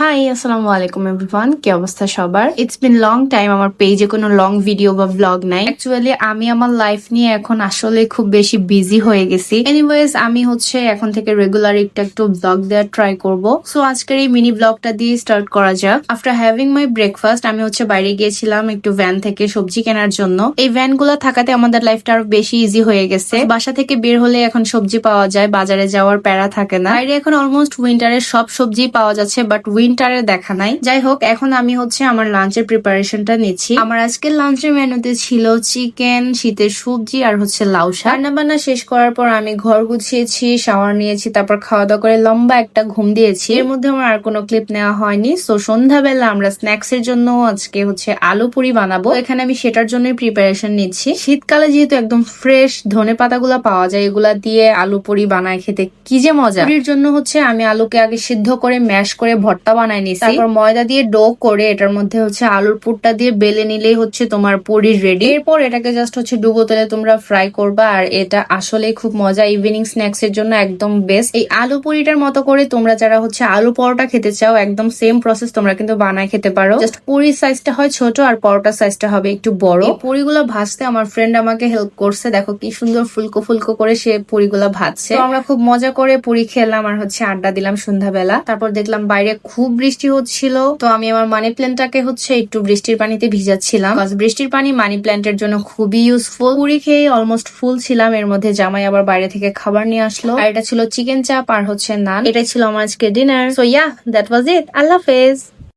High আসসালামু আলাইকুম everyone কি অবস্থা সবার? ইটস বিন লং টাইম আমার পেজে কোনো লং ভিডিও বা ব্লগ নাই। অ্যাকচুয়ালি আমি আমার লাইফ নিয়ে এখন আসলে খুব বেশি বিজি হয়ে গেছি। এনিওয়েজ আমি হচ্ছে এখন থেকে রেগুলার একটা একটু ব্লগ দেওয়ার ট্রাই করব। সো আজকের এই মিনি ব্লগটা দিয়ে স্টার্ট করা যাক। আফটার হ্যাভিং মাই ব্রেকফাস্ট আমি হচ্ছে বাইরে গিয়েছিলাম একটু ভ্যান থেকে সবজি কেনার জন্য। এই ভ্যানগুলো থাকাতে আমাদের লাইফটা আরও বেশি ইজি হয়ে গেছে। বাসা থেকে বের হলে এখন সবজি পাওয়া যায়, বাজারে যাওয়ার প্যারা থাকে না। বাইরে এখন অলমোস্ট উইন্টারের সব সবজি পাওয়া যাচ্ছে বাট উইন্টারের দেখা নাই। যাই হোক এখন আমি হচ্ছে আমার লাঞ্চের প্রিপারেশনটা নিচ্ছি। আমার আজকের লাঞ্চের মেনুতে ছিল চিকেন শীতের সবজি আর হচ্ছে লাউ শাক। রান্না বান্না শেষ করার পর আমি ঘর গুছিয়েছি শাওয়ার নিয়েছি, তারপর খাওয়া দাওয়া করে লম্বা একটা ঘুম দিয়েছি। এর মধ্যে আমার আর কোনো ক্লিপ নেওয়া হয়নি। সো সন্ধ্যাবেলা আমরা স্ন্যাক্স এর জন্য আজকে হচ্ছে আলু পুরি বানাবো। এখানে আমি সেটার জন্যই প্রিপারেশন নিচ্ছি। শীতকালে যেহেতু একদম ফ্রেশ ধনে পাতাগুলা পাওয়া যায়, এগুলা দিয়ে আলু পুরি বানায় খেতে কি যে মজা। পুরির জন্য হচ্ছে আমি আলুকে আগে সিদ্ধ করে ম্যাশ করে ভর্তা বানাই নিছি। তারপর ময়দা দিয়ে ডো করে এটার মধ্যে হচ্ছে আলুর পুরটা দিয়ে বেলে নিলেই হচ্ছে তোমার পুরি রেডি এরপর এটাকে জাস্ট হচ্ছে ডুবো তেলে তোমরা ফ্রাই করবা, আর এটা আসলে খুব মজা ইভিনিং স্ন্যাক্স এর জন্য একদম বেস্ট এই আলু পুরিটার মতো করে তোমরা যারা হচ্ছে আলু পরোটা খেতে চাও, একদম সেম প্রসেস তোমরা কিন্তু বানায় খেতে পারো। জাস্ট পুরির সাইজটা হয় ছোট আর পরোটার সাইজটা হবে একটু বড়। পুরিগুলো ভাজতে আমার ফ্রেন্ড আমাকে হেল্প করছে। দেখো কি সুন্দর ফুলকো ফুলকো করে সে পুরিগুলো ভাজছে। আমরা খুব মজা করে পুরি খেলাম আর হচ্ছে আড্ডা দিলাম সন্ধ্যাবেলা। তারপর দেখলাম বাইরে খুব বৃষ্টি হচ্ছিল, তো আমি আমার মানি প্ল্যান্টটাকে হচ্ছে একটু বৃষ্টির পানিতে ভিজাচ্ছিলাম। বৃষ্টির পানি মানি প্ল্যান্টের জন্য খুবই ইউজফুল পুরি খেয়ে অলমোস্ট ফুল ছিলাম, এর মধ্যে জামাই আবার বাইরে থেকে খাবার নিয়ে আসলো। আর এটা ছিল চিকেন চাপ আর হচ্ছে নান। এটাই ছিল আমার আজকে dinner so yeah that was it আল্লাহ হাফেজ।